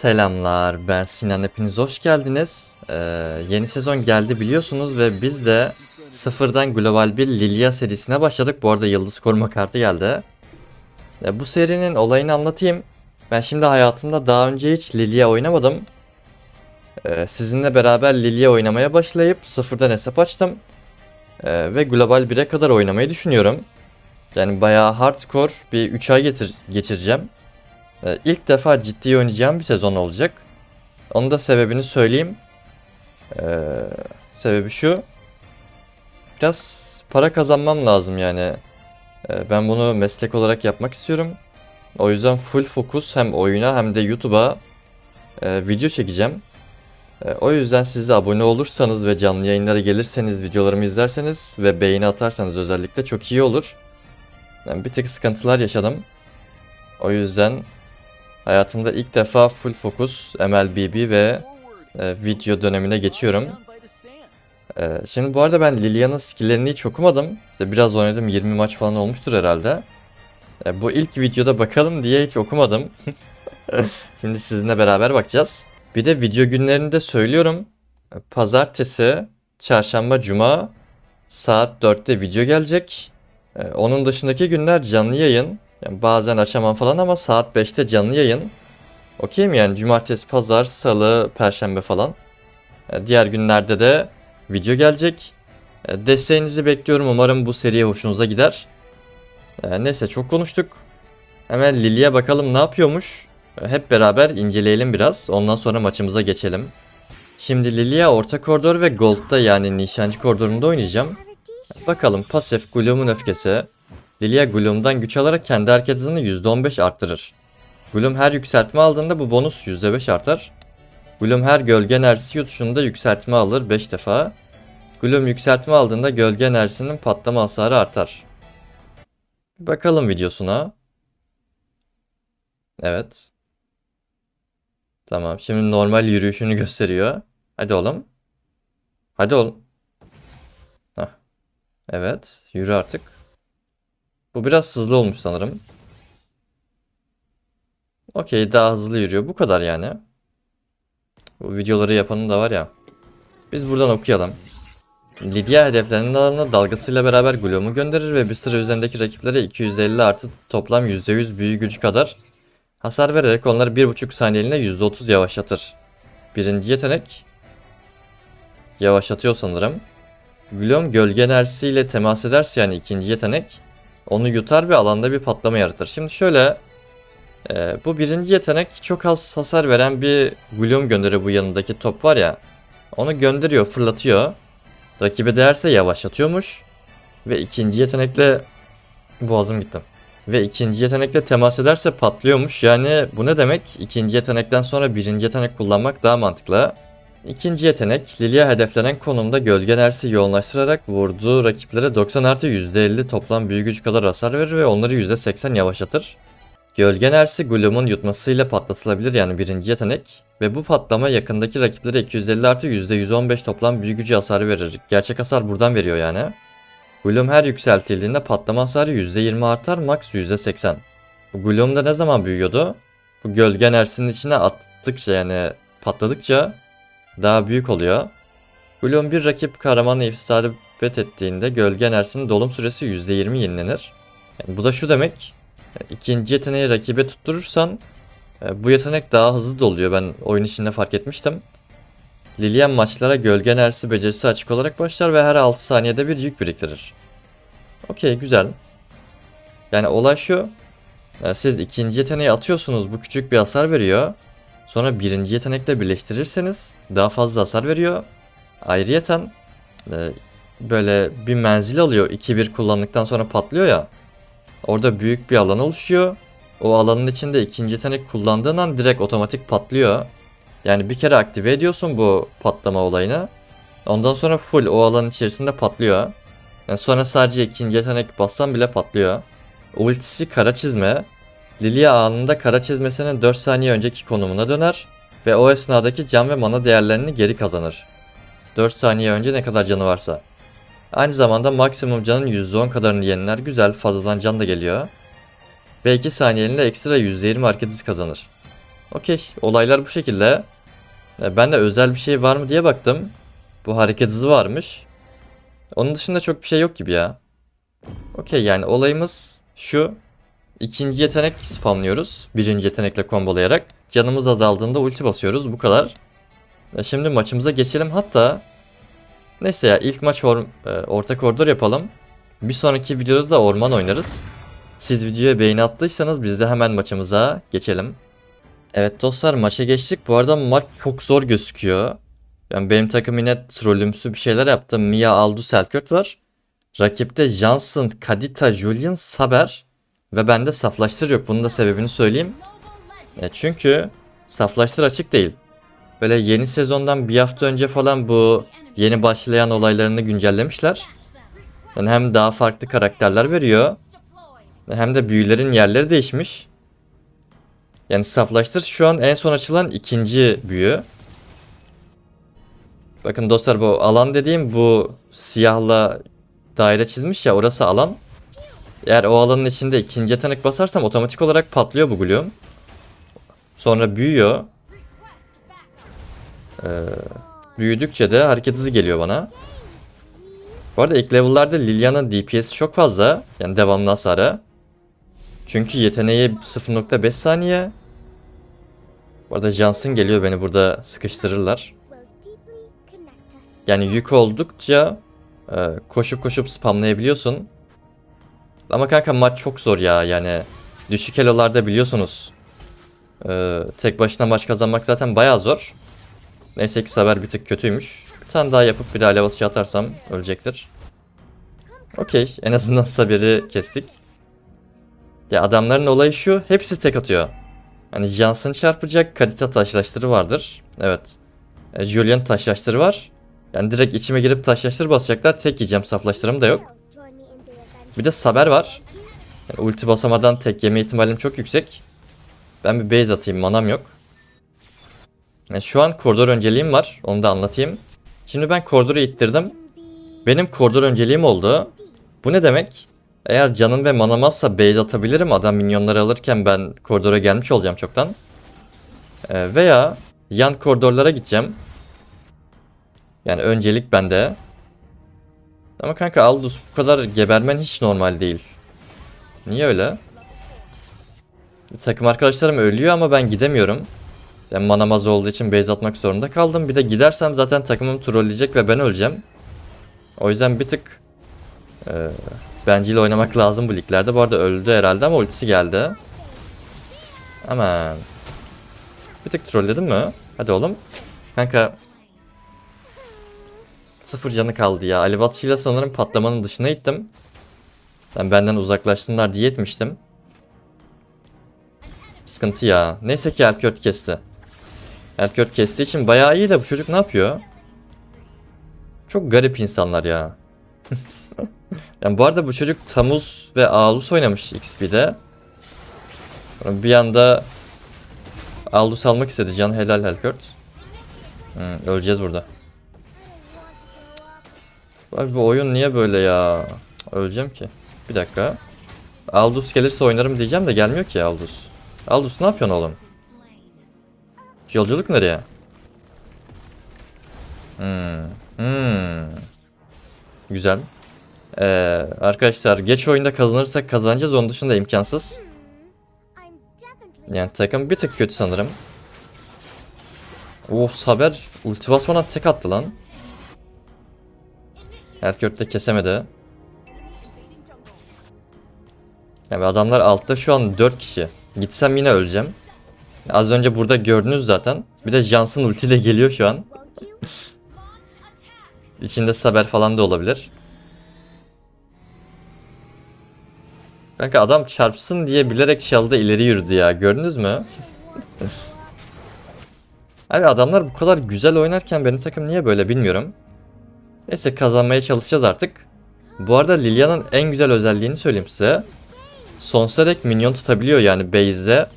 Selamlar, ben Sinan. Hepiniz hoş geldiniz. Ee, yeni sezon geldi biliyorsunuz ve biz de sıfırdan Global 1 Lilia serisine başladık. Bu arada Yıldız Koruma kartı geldi. Ee, bu serinin olayını anlatayım. Ben şimdi hayatımda daha önce hiç Lilia oynamadım. Ee, sizinle beraber Lilia oynamaya başlayıp sıfırdan hesap açtım. Ee, ve Global 1'e kadar oynamayı düşünüyorum. Yani bayağı hardcore bir 3 ay getir geçireceğim. Ee, İlk defa ciddi oynayacağım bir sezon olacak. Onun da sebebini söyleyeyim. Ee, sebebi şu. Biraz para kazanmam lazım yani. Ee, ben bunu meslek olarak yapmak istiyorum. O yüzden full fokus hem oyuna hem de YouTube'a e, video çekeceğim. E, o yüzden siz de abone olursanız ve canlı yayınlara gelirseniz, videolarımı izlerseniz ve beğeni atarsanız özellikle çok iyi olur. Yani bir tık sıkıntılar yaşadım. O yüzden Hayatımda ilk defa full fokus MLBB ve e, video dönemine geçiyorum. E, şimdi bu arada ben Lilian'ın skill'lerini hiç okumadım. İşte biraz oynadım 20 maç falan olmuştur herhalde. E, bu ilk videoda bakalım diye hiç okumadım. şimdi sizinle beraber bakacağız. Bir de video günlerini de söylüyorum. E, Pazartesi, çarşamba, cuma saat 4'te video gelecek. E, onun dışındaki günler canlı yayın. Yani bazen açamam falan ama saat 5'te canlı yayın. Okey mi yani cumartesi, pazar, salı, perşembe falan. E, Diğer günlerde de video gelecek. E, Desteğinizi bekliyorum. Umarım bu seriye hoşunuza gider. E, Neyse çok konuştuk. Hemen Lily'e bakalım ne yapıyormuş. Hep beraber inceleyelim biraz. Ondan sonra maçımıza geçelim. Şimdi Lilia orta koridor ve Gold'da yani nişancı koridorunda oynayacağım. Bakalım pasif Gloom'un öfkesi. Lilia Gloom'dan güç alarak kendi hareket hızını %15 arttırır. Gloom her yükseltme aldığında bu bonus %5 artar. Gloom her gölge enerjisi yutuşunda yükseltme alır 5 defa. Gloom yükseltme aldığında gölge enerjisinin patlama hasarı artar. Bir bakalım videosuna. Evet. Tamam şimdi normal yürüyüşünü gösteriyor. Hadi oğlum. Hadi oğlum. Hah. Evet yürü artık. Bu biraz hızlı olmuş sanırım. Okey daha hızlı yürüyor. Bu kadar yani. Bu videoları yapanın da var ya. Biz buradan okuyalım. Lydia hedeflerinin alanına dalgasıyla beraber Gloom'u gönderir ve bir sıra üzerindeki rakiplere 250 artı toplam %100 büyü gücü kadar hasar vererek onları 1.5 saniyeliğine %30 yavaşlatır. Birinci yetenek yavaşlatıyor sanırım. Gloom gölge enerjisiyle temas ederse yani ikinci yetenek onu yutar ve alanda bir patlama yaratır. Şimdi şöyle e, bu birinci yetenek çok az hasar veren bir Gloom gönderiyor bu yanındaki top var ya. Onu gönderiyor fırlatıyor. Rakibe değerse yavaşlatıyormuş. Ve ikinci yetenekle boğazım gitti. Ve ikinci yetenekle temas ederse patlıyormuş. Yani bu ne demek? İkinci yetenekten sonra birinci yetenek kullanmak daha mantıklı. İkinci yetenek, Lilia hedeflenen konumda gölge enerjisi yoğunlaştırarak vurduğu rakiplere 90 artı %50 toplam büyü gücü kadar hasar verir ve onları %80 yavaşlatır. Gölge enerjisi Gloom'un yutmasıyla patlatılabilir yani birinci yetenek ve bu patlama yakındaki rakiplere 250 artı %115 toplam büyü gücü hasarı verir. Gerçek hasar buradan veriyor yani. Gloom her yükseltildiğinde patlama hasarı %20 artar max %80. Bu Gloom da ne zaman büyüyordu? Bu gölge enerjisinin içine attıkça yani patladıkça daha büyük oluyor. Gloom bir rakip kahramanla isabet ettiğinde gölge enerjisinin dolum süresi %20 yenilenir. Yani bu da şu demek. ikinci yeteneği rakibe tutturursan e, bu yetenek daha hızlı doluyor. Ben oyun içinde fark etmiştim. Lilian maçlara gölge enerjisi becerisi açık olarak başlar ve her 6 saniyede bir yük biriktirir. Okey güzel. Yani olay şu. e, Siz ikinci yeteneği atıyorsunuz bu küçük bir hasar veriyor. Sonra birinci yetenekle birleştirirseniz daha fazla hasar veriyor. Ayrıyeten e, böyle bir menzil alıyor. 2-1 kullandıktan sonra patlıyor ya. Orada büyük bir alan oluşuyor. O alanın içinde ikinci yetenek kullandığın an direkt otomatik patlıyor. Yani bir kere aktive ediyorsun bu patlama olayını. Ondan sonra full o alanın içerisinde patlıyor. Yani sonra sadece ikinci yetenek bassan bile patlıyor. Ultisi kara çizme. Lilia anında kara çizmesinin 4 saniye önceki konumuna döner ve o esnadaki can ve mana değerlerini geri kazanır. 4 saniye önce ne kadar canı varsa. Aynı zamanda maksimum canın %10 kadarını yeniler güzel fazladan can da geliyor. Ve 2 saniyeliğinde ekstra %20 hareket kazanır. Okey. Olaylar bu şekilde. E, Ben de özel bir şey var mı diye baktım. Bu hareket hızı varmış. Onun dışında çok bir şey yok gibi ya. Okey yani olayımız şu. İkinci yetenek spamlıyoruz. Birinci yetenekle kombolayarak. Canımız azaldığında ulti basıyoruz. Bu kadar. E, Şimdi maçımıza geçelim. Hatta neyse ya ilk maç or- e, orta koridor yapalım. Bir sonraki videoda da orman oynarız. Siz videoya beğeni attıysanız biz de hemen maçımıza geçelim. Evet dostlar maça geçtik. Bu arada maç çok zor gözüküyor. Yani benim takım yine trollümsü bir şeyler yaptı. Mia Aldu Selkört var. Rakipte Johnson, Kadita, Julian, Saber ve bende saflaştır yok. Bunun da sebebini söyleyeyim. E çünkü saflaştır açık değil. Böyle yeni sezondan bir hafta önce falan bu yeni başlayan olaylarını güncellemişler. Yani hem daha farklı karakterler veriyor hem de büyülerin yerleri değişmiş. Yani saflaştır şu an en son açılan ikinci büyü. Bakın dostlar bu alan dediğim bu siyahla daire çizmiş ya orası alan. Eğer o alanın içinde ikinci yetenek basarsam otomatik olarak patlıyor bu Gloom. Sonra büyüyor. Ee, büyüdükçe de hareket hızı geliyor bana. Bu arada ilk level'larda Liliana'nın DPS'i çok fazla. Yani devamlı hasara. Çünkü yeteneği 0.5 saniye. Bu arada Johnson geliyor beni burada sıkıştırırlar. Yani yük oldukça e, koşup koşup spamlayabiliyorsun. Ama kanka maç çok zor ya yani. Düşük elolarda biliyorsunuz. e, tek başına maç kazanmak zaten bayağı zor. Neyse ki Saber bir tık kötüymüş. Bir tane daha yapıp bir daha level şey atarsam ölecektir. Okey en azından Saber'i kestik. Ya adamların olayı şu hepsi tek atıyor. Hani Johnson çarpacak Kadita taşlaştırı vardır. Evet. E, Julian taşlaştırı var. Yani direkt içime girip taşlaştır basacaklar. Tek yiyeceğim saflaştırım da yok. Bir de Saber var. Yani ulti basamadan tek yeme ihtimalim çok yüksek. Ben bir base atayım manam yok. Yani şu an koridor önceliğim var. Onu da anlatayım. Şimdi ben koridoru ittirdim. Benim koridor önceliğim oldu. Bu ne demek? Eğer canım ve manam azsa base atabilirim. Adam minyonları alırken ben koridora gelmiş olacağım çoktan. Ee, veya yan koridorlara gideceğim. Yani öncelik bende. Ama kanka Aldous bu kadar gebermen hiç normal değil. Niye öyle? Takım arkadaşlarım ölüyor ama ben gidemiyorum. Yani manam az olduğu için base atmak zorunda kaldım. Bir de gidersem zaten takımım trolleyecek ve ben öleceğim. O yüzden bir tık e, bencil oynamak lazım bu liglerde. Bu arada öldü herhalde ama ultisi geldi. Aman. Bir tık trolledim mi? Hadi oğlum. Kanka. Sıfır canı kaldı ya. Ali Batçı'yla sanırım patlamanın dışına ittim. Ben benden uzaklaşsınlar diye etmiştim. Sıkıntı ya. Neyse ki Elkört kesti. Elkört kestiği için bayağı iyi de bu çocuk ne yapıyor? Çok garip insanlar ya. yani bu arada bu çocuk Tamuz ve Ağlus oynamış XP'de. Bir anda Aldus almak istedi can helal Helkört. Hmm, öleceğiz burada. Abi bu oyun niye böyle ya? Öleceğim ki. Bir dakika. Aldus gelirse oynarım diyeceğim de gelmiyor ki Aldus. Aldus ne yapıyorsun oğlum? Yolculuk nereye? Hmm. Hmm. Güzel. Ee, arkadaşlar geç oyunda kazanırsak kazanacağız. Onun dışında imkansız. Yani takım bir tık kötü sanırım. Oh Saber ulti basmadan tek attı lan. Herkört de kesemedi. Yani adamlar altta şu an 4 kişi. Gitsem yine öleceğim. Az önce burada gördünüz zaten. Bir de Johnson ultiyle geliyor şu an. İçinde Saber falan da olabilir. Kanka adam çarpsın diye bilerek çaldı ileri yürüdü ya. Gördünüz mü? Abi adamlar bu kadar güzel oynarken benim takım niye böyle bilmiyorum. Neyse kazanmaya çalışacağız artık. Bu arada Liliana'nın en güzel özelliğini söyleyeyim size. Sonsuza dek minyon tutabiliyor yani base'de.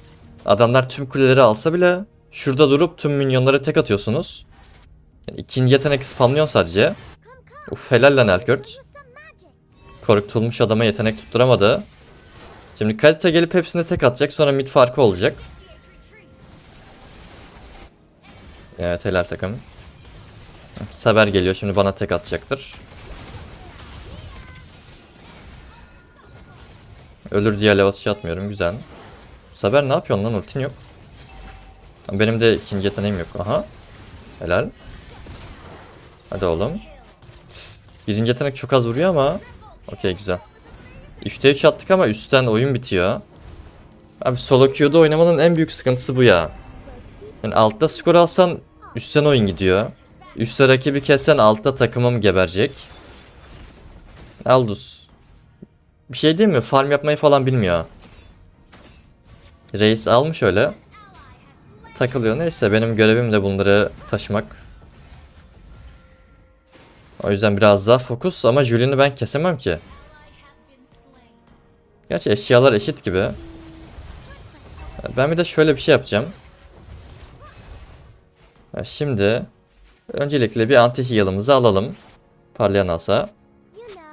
Adamlar tüm kuleleri alsa bile şurada durup tüm minyonlara tek atıyorsunuz. Yani ikinci yetenek spamlıyor sadece. Uf helal lan Elkört. Korkutulmuş adama yetenek tutturamadı. Şimdi kalite gelip hepsine tek atacak sonra mid farkı olacak. Evet helal takım. Saber geliyor şimdi bana tek atacaktır. Ölür diye alev atışı atmıyorum güzel. Saber ne yapıyorsun lan ultin yok. Benim de ikinci yeteneğim yok. Aha. Helal. Hadi oğlum. Birinci yetenek çok az vuruyor ama. Okey güzel. 3'te 3 attık ama üstten oyun bitiyor. Abi solo queue'da oynamanın en büyük sıkıntısı bu ya. Yani altta skor alsan üstten oyun gidiyor. Üstte rakibi kessen altta takımım geberecek. Aldus. Bir şey değil mi? Farm yapmayı falan bilmiyor. Reis almış öyle. Takılıyor. Neyse benim görevim de bunları taşımak. O yüzden biraz daha fokus ama Julian'ı ben kesemem ki. Gerçi eşyalar eşit gibi. Ben bir de şöyle bir şey yapacağım. Ya Şimdi öncelikle bir anti heal'ımızı alalım. Parlayan asa.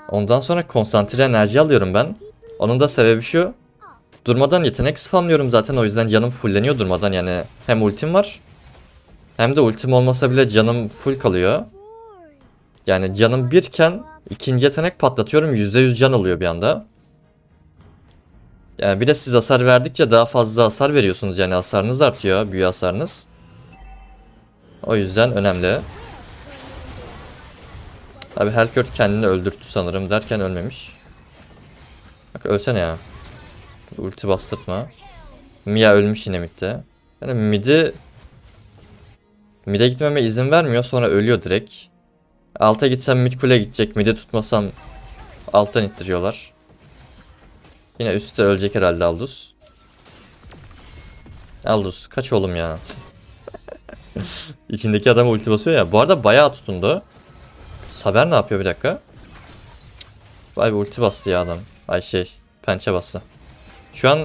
Ondan sonra konsantre enerji alıyorum ben. Onun da sebebi şu. Durmadan yetenek spamlıyorum zaten o yüzden canım fulleniyor durmadan yani. Hem ultim var. Hem de ultim olmasa bile canım full kalıyor. Yani canım birken ikinci yetenek patlatıyorum %100 can oluyor bir anda. Yani bir de siz hasar verdikçe daha fazla hasar veriyorsunuz yani hasarınız artıyor büyü hasarınız. O yüzden önemli. Abi Helkört kendini öldürttü sanırım derken ölmemiş. Bak ölsene ya. Ulti bastırtma. Mia ölmüş yine midde. Yani midi... Mid'e gitmeme izin vermiyor sonra ölüyor direkt. Alta gitsem mid kule gidecek. Mid'e tutmasam alttan ittiriyorlar. Yine üstte ölecek herhalde Aldus. Aldus kaç oğlum ya. İçindeki adam ulti basıyor ya. Bu arada bayağı tutundu. Saber ne yapıyor bir dakika? Vay be ulti bastı ya adam. Ay şey pençe bastı. Şu an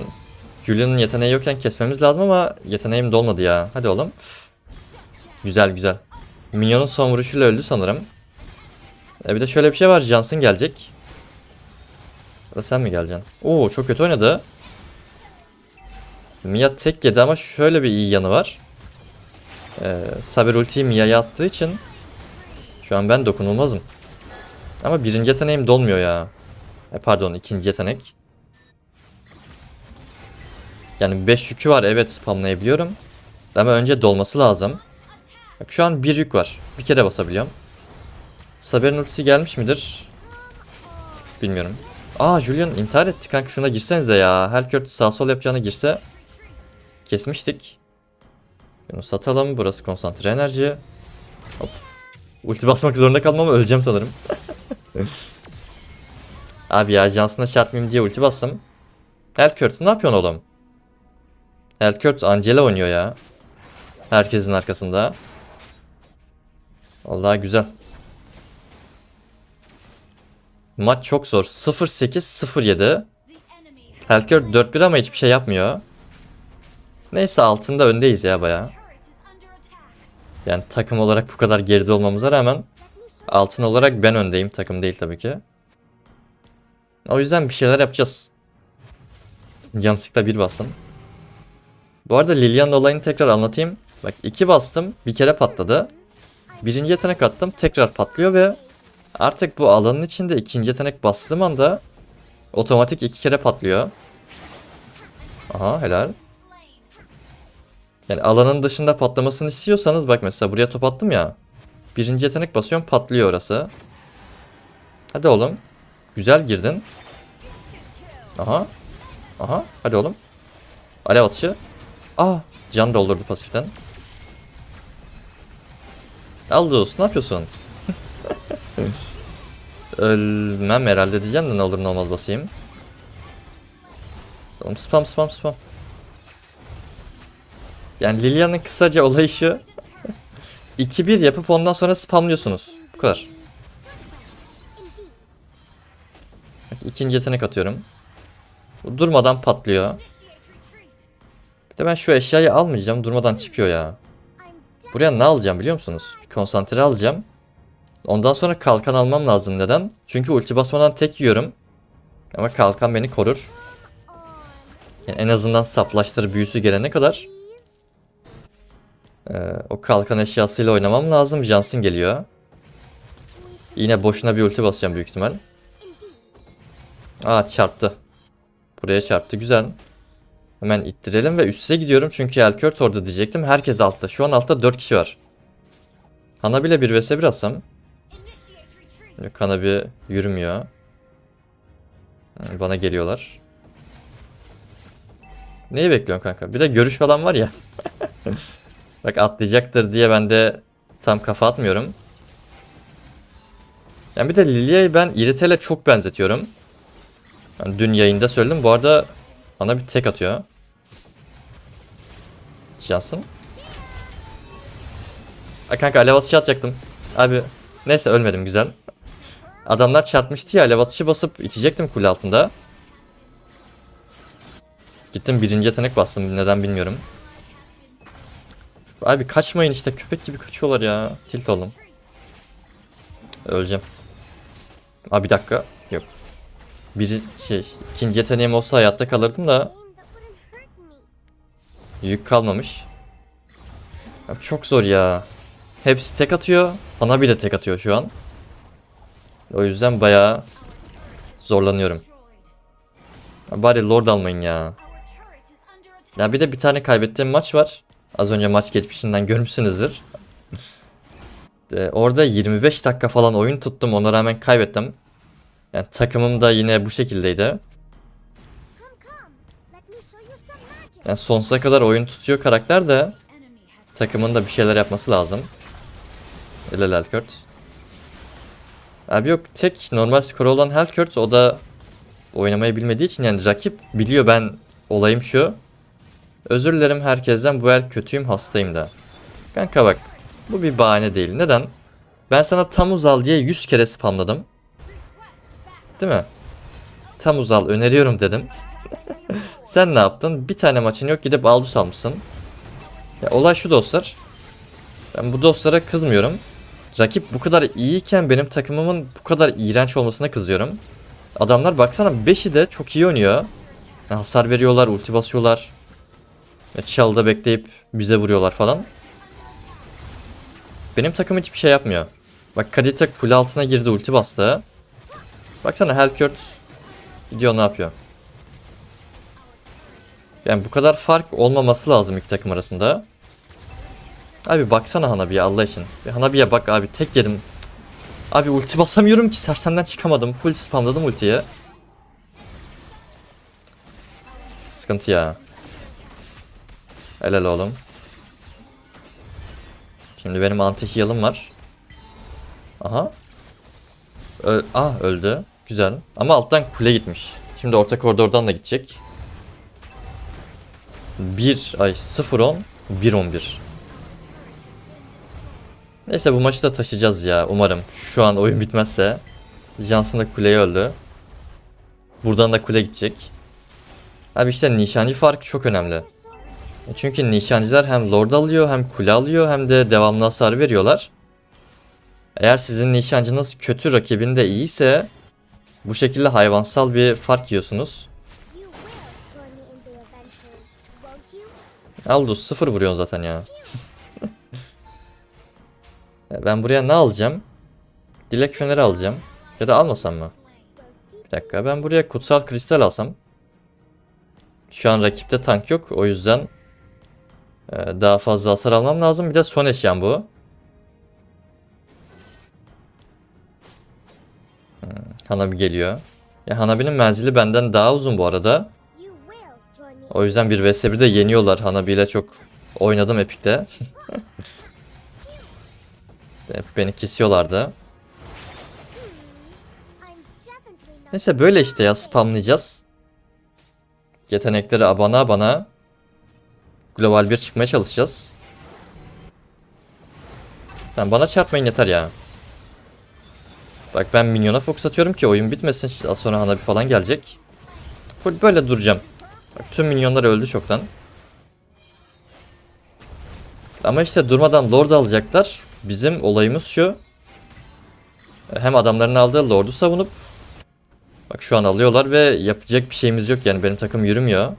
Julian'ın yeteneği yokken kesmemiz lazım ama yeteneğim dolmadı ya. Hadi oğlum. Güzel güzel. Minyonun son vuruşuyla öldü sanırım. E bir de şöyle bir şey var. Johnson gelecek. Ya sen mi geleceksin? Oo çok kötü oynadı. Mia tek yedi ama şöyle bir iyi yanı var. Ee, Saber ultiyi Mia'ya attığı için şu an ben dokunulmazım. Ama birinci yeteneğim dolmuyor ya. E, pardon ikinci yetenek. Yani 5 yükü var evet spamlayabiliyorum. Ama önce dolması lazım. Bak şu an bir yük var. Bir kere basabiliyorum. Saber'in ultisi gelmiş midir? Bilmiyorum. Aa Julian intihar etti kanka şuna girsenize ya. Helkört sağ sol yapacağına girse kesmiştik. Bunu satalım. Burası konsantre enerji. Hop. Ulti basmak zorunda kalmam öleceğim sanırım. Abi ya Johnson'a çarpmayayım diye ulti bastım. Helkört ne yapıyorsun oğlum? Helkört Angela oynuyor ya. Herkesin arkasında. Vallahi güzel. Maç çok zor. 0-8-0-7. Helkört 4-1 ama hiçbir şey yapmıyor. Neyse altında öndeyiz ya baya. Yani takım olarak bu kadar geride olmamıza rağmen altın olarak ben öndeyim. Takım değil tabii ki. O yüzden bir şeyler yapacağız. Yanlışlıkla bir bastım. Bu arada Lilian olayını tekrar anlatayım. Bak iki bastım bir kere patladı. Birinci yetenek attım tekrar patlıyor ve artık bu alanın içinde ikinci yetenek bastığım anda otomatik iki kere patlıyor. Aha helal. Yani alanın dışında patlamasını istiyorsanız bak mesela buraya top attım ya. Birinci yetenek basıyorum patlıyor orası. Hadi oğlum. Güzel girdin. Aha. Aha. Hadi oğlum. Alev atışı. Aa. Can doldurdu pasiften. Aldous ne yapıyorsun? Ölmem herhalde diyeceğim de ne olur ne olmaz basayım. Oğlum spam spam spam. Yani Lilian'ın kısaca olayı şu. 2-1 yapıp ondan sonra spamlıyorsunuz. Bu kadar. İkinci yetenek atıyorum. Bu durmadan patlıyor. Bir de ben şu eşyayı almayacağım. Durmadan çıkıyor ya. Buraya ne alacağım biliyor musunuz? Bir konsantre alacağım. Ondan sonra kalkan almam lazım. Neden? Çünkü ulti basmadan tek yiyorum. Ama kalkan beni korur. Yani en azından saflaştır büyüsü gelene kadar Ee, o kalkan eşyasıyla oynamam lazım. Johnson geliyor. Yine boşuna bir ulti basacağım büyük ihtimal. Aa çarptı. Buraya çarptı. Güzel. Hemen ittirelim ve üste gidiyorum çünkü Elkört orada diyecektim. Herkes altta. Şu an altta 4 kişi var. Hanabi'yle 1 vs 1 atsam. Yok Hanabi yürümüyor. Bana geliyorlar. Neyi bekliyorsun kanka? Bir de görüş falan var ya. Bak atlayacaktır diye ben de tam kafa atmıyorum. Yani bir de Lilia'yı ben Iritel'e çok benzetiyorum. Ben dün yayında söyledim. Bu arada bana bir tek atıyor. Johnson. Ay kanka alev atışı atacaktım. Abi neyse ölmedim güzel. Adamlar çarpmıştı ya alev atışı basıp içecektim kule altında. Gittim birinci yetenek bastım neden bilmiyorum. Abi kaçmayın işte köpek gibi kaçıyorlar ya. Tilt oldum. Öleceğim. Abi bir dakika. Yok. Bir şey ikinci yeteneğim olsa hayatta kalırdım da yük kalmamış. Abi çok zor ya. Hepsi tek atıyor. Bana bile tek atıyor şu an. O yüzden bayağı zorlanıyorum. Bari Lord almayın ya. Ya bir de bir tane kaybettiğim maç var. Az önce maç geçmişinden görmüşsünüzdür. De, orada 25 dakika falan oyun tuttum ona rağmen kaybettim. Yani takımım da yine bu şekildeydi. Yani sonsuza kadar oyun tutuyor karakter de takımın da bir şeyler yapması lazım. Helal Helkurt. Abi yok tek normal skoru olan Helkurt o da oynamayı bilmediği için yani rakip biliyor ben olayım şu. Özür dilerim herkesten bu el kötüyüm hastayım da. Kanka bak bu bir bahane değil. Neden? Ben sana tam uzal diye 100 kere spamladım. Değil mi? Tam uzal öneriyorum dedim. Sen ne yaptın? Bir tane maçın yok gidip Aldus almışsın. Ya olay şu dostlar. Ben bu dostlara kızmıyorum. Rakip bu kadar iyiyken benim takımımın bu kadar iğrenç olmasına kızıyorum. Adamlar baksana 5'i de çok iyi oynuyor. Hasar veriyorlar, ulti basıyorlar. Ya çalda bekleyip bize vuruyorlar falan. Benim takım hiçbir şey yapmıyor. Bak Kadita kule altına girdi ulti bastı. Baksana Helkurt gidiyor ne yapıyor. Yani bu kadar fark olmaması lazım iki takım arasında. Abi baksana Hanabi'ye Allah için. Bir Hanabi'ye bak abi tek yedim. Abi ulti basamıyorum ki sersemden çıkamadım. Full spamladım ultiye. Sıkıntı ya. Helal oğlum. Şimdi benim anti heal'ım var. Aha. Ö ah öldü. Güzel. Ama alttan kule gitmiş. Şimdi orta koridordan da gidecek. 1 ay 0 10 1 11. Neyse bu maçı da taşıyacağız ya umarım. Şu an oyun bitmezse. Johnson da kuleye öldü. Buradan da kule gidecek. Abi işte nişancı farkı çok önemli. E Çünkü nişancılar hem lord alıyor hem kule alıyor hem de devamlı hasar veriyorlar. Eğer sizin nişancınız kötü rakibin de iyiyse bu şekilde hayvansal bir fark yiyorsunuz. Aldous sıfır vuruyorsun zaten ya. Ben buraya ne alacağım? Dilek feneri alacağım. Ya da almasam mı? Bir dakika ben buraya kutsal kristal alsam. Şu an rakipte tank yok o yüzden daha fazla hasar almam lazım. Bir de son eşyam bu. Hmm, Hanabi geliyor. Ya Hanabi'nin menzili benden daha uzun bu arada. O yüzden bir vs 1'de yeniyorlar. Hanabi ile çok oynadım Epic'te. Beni kesiyorlardı. Neyse böyle işte ya spamlayacağız. Yetenekleri abana abana. Global 1 çıkmaya çalışacağız. Tamam bana çarpmayın yeter ya. Bak ben minyona fokus atıyorum ki oyun bitmesin. Az sonra Hanabi falan gelecek. Full böyle duracağım. Bak tüm minyonlar öldü çoktan. Ama işte durmadan Lord alacaklar. Bizim olayımız şu. Hem adamların aldığı Lord'u savunup Bak şu an alıyorlar ve yapacak bir şeyimiz yok yani benim takım yürümüyor.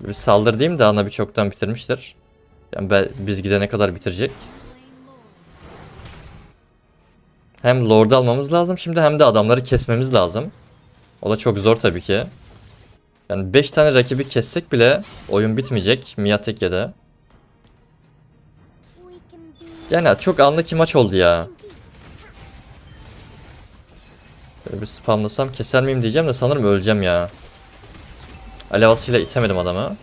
Bir saldırı diyeyim de ana bir çoktan bitirmiştir. Yani be- biz gidene kadar bitirecek. Hem Lord'u almamız lazım şimdi hem de adamları kesmemiz lazım. O da çok zor tabii ki. Yani 5 tane rakibi kessek bile oyun bitmeyecek Miyateke'de. Yani çok anlık maç oldu ya. Böyle bir spamlasam keser miyim diyeceğim de sanırım öleceğim ya. Alevasıyla itemedim adamı.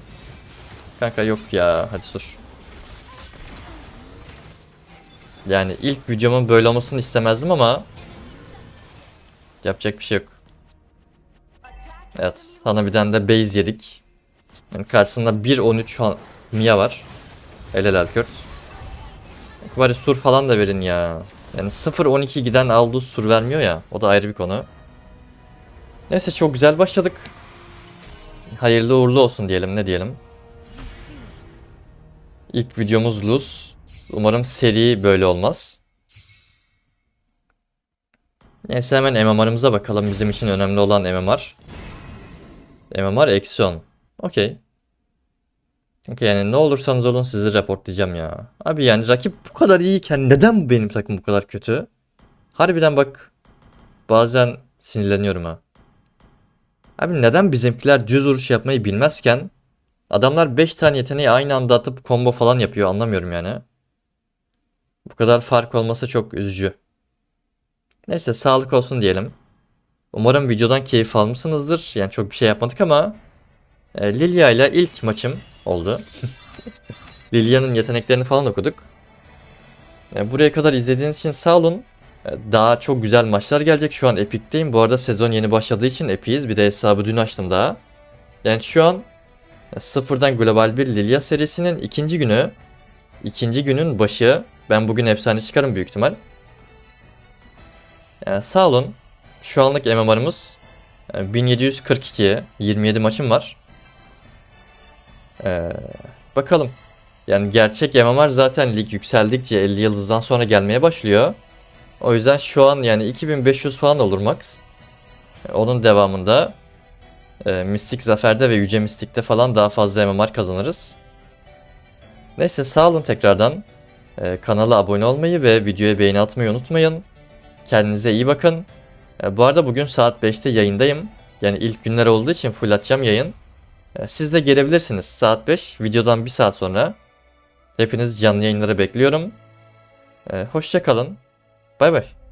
Kanka yok ya hadi sur. Yani ilk videomun böyle olmasını istemezdim ama yapacak bir şey yok. Evet Hanabi'den de base yedik. Yani karşısında 1.13 Han- Mia var. El el Kurt. Bari sur falan da verin ya. Yani 0-12 giden Aldous sur vermiyor ya. O da ayrı bir konu. Neyse çok güzel başladık. Hayırlı uğurlu olsun diyelim ne diyelim. İlk videomuz Luz. Umarım seri böyle olmaz. Neyse hemen MMR'ımıza bakalım. Bizim için önemli olan MMR. MMR 10. Okey. Okey yani ne olursanız olun sizi reportlayacağım ya. Abi yani rakip bu kadar iyiyken neden bu benim takım bu kadar kötü? Harbiden bak bazen sinirleniyorum ha. Abi neden bizimkiler düz vuruş yapmayı bilmezken adamlar 5 tane yeteneği aynı anda atıp combo falan yapıyor anlamıyorum yani. Bu kadar fark olması çok üzücü. Neyse sağlık olsun diyelim. Umarım videodan keyif almışsınızdır. Yani çok bir şey yapmadık ama e, Lilia ile ilk maçım oldu. Lilia'nın yeteneklerini falan okuduk. E, buraya kadar izlediğiniz için sağ olun. Daha çok güzel maçlar gelecek. Şu an Epic'teyim. Bu arada sezon yeni başladığı için Epic'iz. Bir de hesabı dün açtım daha. Yani şu an sıfırdan Global 1 Lilia serisinin ikinci günü. ikinci günün başı. Ben bugün efsane çıkarım büyük ihtimal. E, sağ olun. Şu anlık MMR'ımız e, 1742. 27 maçım var. Ee, bakalım. Yani gerçek MMR zaten lig yükseldikçe 50 yıldızdan sonra gelmeye başlıyor. O yüzden şu an yani 2500 falan olur max. Onun devamında e, Mistik Zafer'de ve Yüce Mistik'te falan daha fazla MMR kazanırız. Neyse sağ olun tekrardan. Ee, kanala abone olmayı ve videoya beğeni atmayı unutmayın. Kendinize iyi bakın. Ee, bu arada bugün saat 5'te yayındayım. Yani ilk günler olduğu için full açacağım yayın. Ee, Siz de gelebilirsiniz saat 5 videodan bir saat sonra. Hepiniz canlı yayınlara bekliyorum. Ee, hoşça kalın. Bay bay.